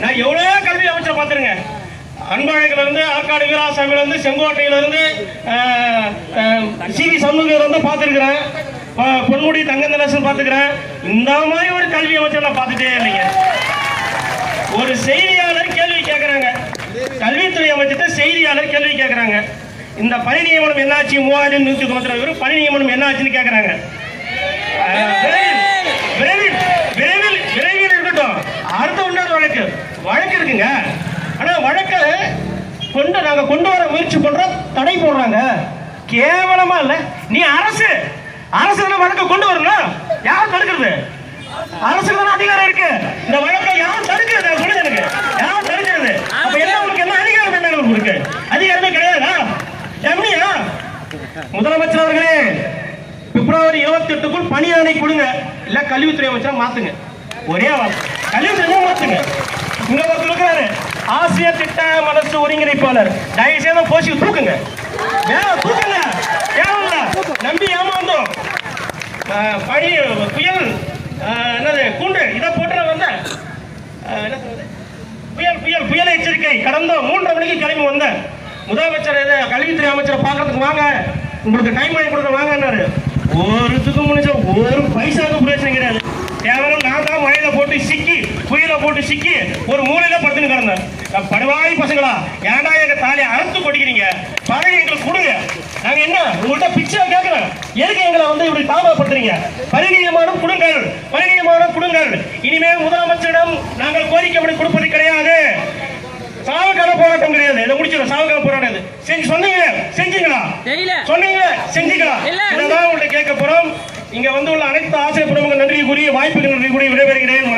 நான் எவ்வளோ கல்வி அமைச்சர் பார்த்துருங்க அன்பழகிலிருந்து ஆற்காடு வீராசாமியிலிருந்து செங்கோட்டையிலிருந்து சி வி சண்முகிலிருந்து பார்த்துருக்குறேன். பொன்முடி தங்கந்தரசன் பார்த்துக்கிறேன். இந்த மாதிரி ஒரு கல்வி அமைச்சர் நான் பார்த்துட்டே இல்லைங்க. ஒரு செய்தியாளர் கேள்வி கேட்குறாங்க. கல்வித்துறை அமைச்சர்கிட்ட செய்தியாளர் கேள்வி கேட்குறாங்க. இந்த பணி நியமனம் என்னாச்சு? மூவாயிரம் நூற்றி தொண்ணூத்தி பணி நியமனம் என்னாச்சுன்னு கேட்குறாங்க. இருக்குங்க ஆனா வழக்கு கொண்டு நாங்க கொண்டு வர முயற்சி பண்றோம். தடை போடுறாங்க. கேவலமா இல்ல. நீ அரசு. அரசு தானே வழக்கு கொண்டு வரணும். யார் தடுக்கிறது? அரசு தானே அதிகாரம் இருக்கு. இந்த வழக்கை யார் தடுக்கிறது? சொல்லுங்க எனக்கு. யார் தடுக்கிறது? அப்ப என்ன உங்களுக்கு என்ன அதிகாரம் என்ன உங்களுக்கு அதிகாரமே கிடையாதா? எப்படியா முதலமைச்சர் அவர்களே பிப்ரவரி இருபத்தி எட்டுக்குள் பணியாணை கொடுங்க. இல்ல கல்வித்துறை அமைச்சர் மாத்துங்க. ஒரே கல்வித்துறை மாத்துங்க? ஆசிரியர் திட்ட மனசு ஒருங்கிணைப்பாளர். தயவு செய்து போசி தூக்குங்க. தூக்குங்க நம்பி ஏமாந்தோம். ஆஹ் பனி புயல் ஆஹ் என்னது கூண்டு இதை போட்டு வந்த. என்ன சொல்றது? புயல் புயல் புயல் எச்சரிக்கை. கடந்த மூன்றரை மணிக்கு கிளம்பி வந்தேன். முதலமைச்சர் கல்வித்துறை அமைச்சரை பார்க்கறதுக்கு வாங்க. உங்களுக்கு டைம் வாங்கி கொடுக்க வாங்கன்னாரு. ஒருத்துக்கும் முடிஞ்ச ஒரு பைசாவுக்கு பிரச்சனை கிடையாது கேவலம் நான் தான் மழையில போட்டு சிக்கி புயல போட்டு சிக்கி ஒரு மூலையில படுத்துன்னு கிடந்தேன். படுவாய் பசங்களா ஏன்டா எங்க தாலியை அறுத்து கொடிக்கிறீங்க பழகி எங்களுக்கு கொடுங்க நாங்க என்ன உங்கள்கிட்ட பிச்சை கேட்கிறோம் எதுக்கு எங்களை வந்து இப்படி தாமதப்படுத்துறீங்க பரிநீயமானம் கொடுங்கள் பரிநீயமானம் கொடுங்கள். இனிமேல் முதலமைச்சரிடம் நாங்கள் கோரிக்கை மனு கொடுப்பது கிடையாது. சாவுக்கால போராட்டம் கிடையாது. இதை முடிச்சிடும் சாவுக்கால போராட்டம் செஞ்சு சொன்னீங்க செஞ்சீங்களா. சொன்னீங்க செஞ்சீங்களா. இதான் உங்கள்ட்ட கேட்க போறோம். இங்க வந்து உள்ள அனைத்து ஆசிரியர் குடும்பங்கள் நன்றி கூறி வாய்ப்புகள் நன்றி கூறி விடைபெறுகிறேன்.